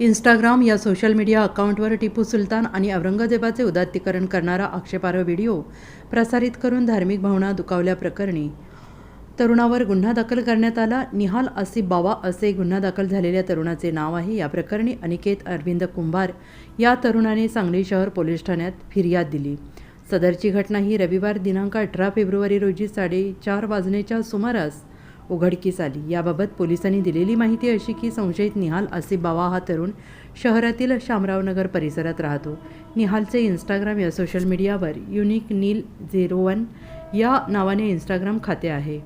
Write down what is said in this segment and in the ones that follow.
Instagram या social media अकाउंटवर टिपू सुलतान आणि औरंगजेबाचे उदात्तीकरण करणारा आक्षेपार्ह व्हिडिओ प्रसारित करून धार्मिक भावना दुखावल्याप्रकरणी तरुणावर गुन्हा दाखल करण्यात आला. निहाल आसिफ बावा असे गुन्हा दाखल झालेल्या तरुणाचे नाव आहे. या प्रकरणी अनिकेत अरविंद कुंभार या तरुणाने सांगली शहर पोलीस ठाण्यात फिर्याद दिली. सदरची घटना ही रविवार दिनांक अठरा फेब्रुवारी रोजी साडेचार वाजण्याच्या सुमारास उघडकीस आली. याबाबत पोलिसांनी दिलेली माहिती अशी की संशयित निहाल आसिफ बावा हा तरुण शहरातील शामरावनगर परिसरात राहतो. निहालचे इंस्टाग्राम या सोशल मीडियावर युनिक नील झिरो वन या नावाने इंस्टाग्राम खाते आहे.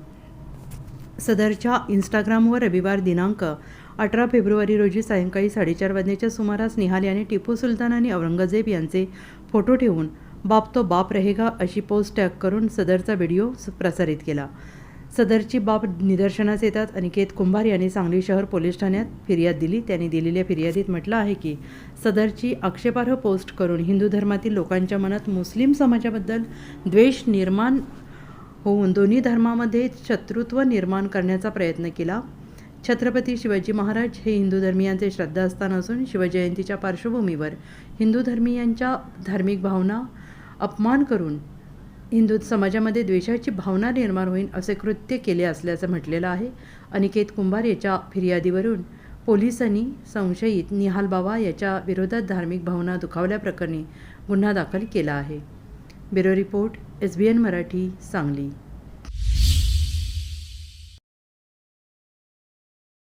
सदरच्या इंस्टाग्रामवर रविवार दिनांक अठरा फेब्रुवारी रोजी सायंकाळी साडेचार वाजण्याच्या सुमारास निहाल याने टिपू सुलतान आणि औरंगजेब यांचे फोटो ठेवून बाप तो बाप रहेगा अशी पोस्ट टॅग करून सदरचा व्हिडिओ प्रसारित केला. सदरची बाब निदर्शनास येतात. अनिकेत कुंभार यांनी सांगली शहर पोलीस ठाण्यात फिर्याद दिली. त्यांनी दिलेल्या फिर्यादीत म्हटलं आहे की सदरची आक्षेपार्ह पोस्ट करून हिंदू धर्मातील लोकांच्या मनात मुस्लिम समाजाबद्दल द्वेष निर्माण होऊन दोन्ही धर्मामध्ये शत्रुत्व निर्माण करण्याचा प्रयत्न केला. छत्रपती शिवाजी महाराज हे हिंदू धर्मियांचे श्रद्धास्थान असून शिवजयंतीच्या पार्श्वभूमीवर हिंदू धर्मियांच्या धार्मिक भावना अपमान करून हिंदू समाजामध्ये द्वेषाची भावना निर्माण होईल असे कृत्य केले असल्याचं म्हटलेलं आहे. अनिकेत कुंभार याच्या फिर्यादीवरून पोलिसांनी संशयित निहाल बाबा याच्या विरोधात धार्मिक भावना दुखावल्याप्रकरणी गुन्हा दाखल केला आहे. Bureau report S B N Marathi Sangli.